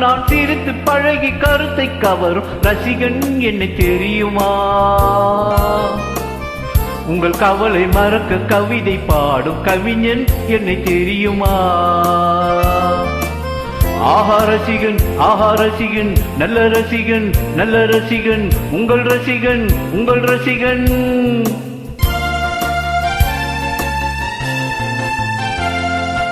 நான் சிரித்து பழகி கருத்தை கவரும் ரசிகன் என்ன தெரியுமா? உங்கள் கவலை மறக்க கவிதை பாடும் கவிஞன் என்னை தெரியுமா? ஆஹா ரசிகன் ஆஹா ரசிகன் நல்ல ரசிகன் நல்ல ரசிகன் உங்கள் ரசிகன் உங்கள் ரசிகன்.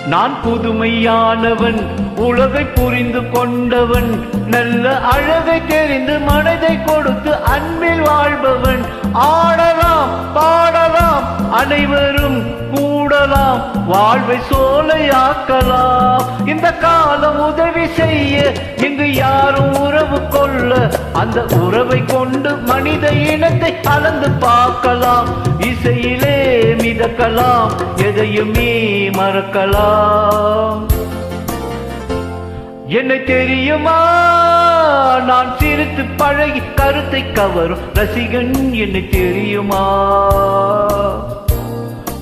நான் புதுமையானவன் உலகை புரிந்து கொண்டவன் நல்ல அழகை தெரிந்து மனதை கொடுத்து அன்பில் வாழ்பவன். ஆடலாம் பாடலாம் அனைவரும் கூடலாம் வாழ்வை சோலையாக்கலாம். இந்த காலம் உதவி செய்ய இங்கு யாரும் உறவு கொள்ள அந்த உறவை கொண்டு மனித இனத்தை அளந்து பார்க்கலாம். இசையிலே மிதக்கலாம் எதையுமே மறக்கலாம். என்னை தெரியுமா? நான் சிரித்து பழகி கருத்தை கவரும் ரசிகன் என்னை தெரியுமா?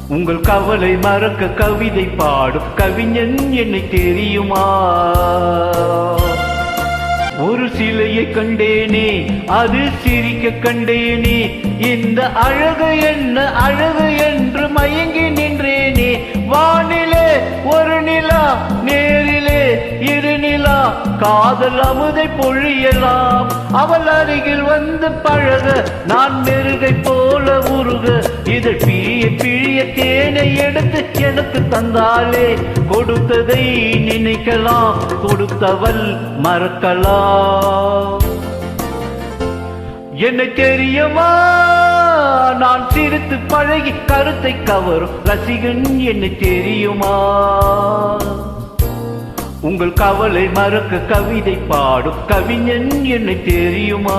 உங்கள் கவலை மறக்க கவிதை பாடும் கவிஞன் என்னை தெரியுமா? ஒரு சிலையை கண்டேனே அது சிரிக்க கண்டேனே இந்த அழகு என்ன அழகு என்று மயங்கி நின்றேனே வானிலே ஒரு நிலா நே காதல் அமுதை பொழியலாம். அவள் அருகில் வந்து பழக நான் மெருகை போல உருக. இதை பிழிய பிழிய தேனை எடுத்து எனக்கு தந்தாலே கொடுத்ததை நினைக்கலாம் கொடுத்தவள் மறக்கலாம். என்ன தெரியுமா? நான் சிரித்து பழகி கருத்தை கவரும் ரசிகன் என்ன தெரியுமா? உங்கள் கவலை மறக்க கவிதை பாடும். கவிஞன் என்னை தெரியுமா?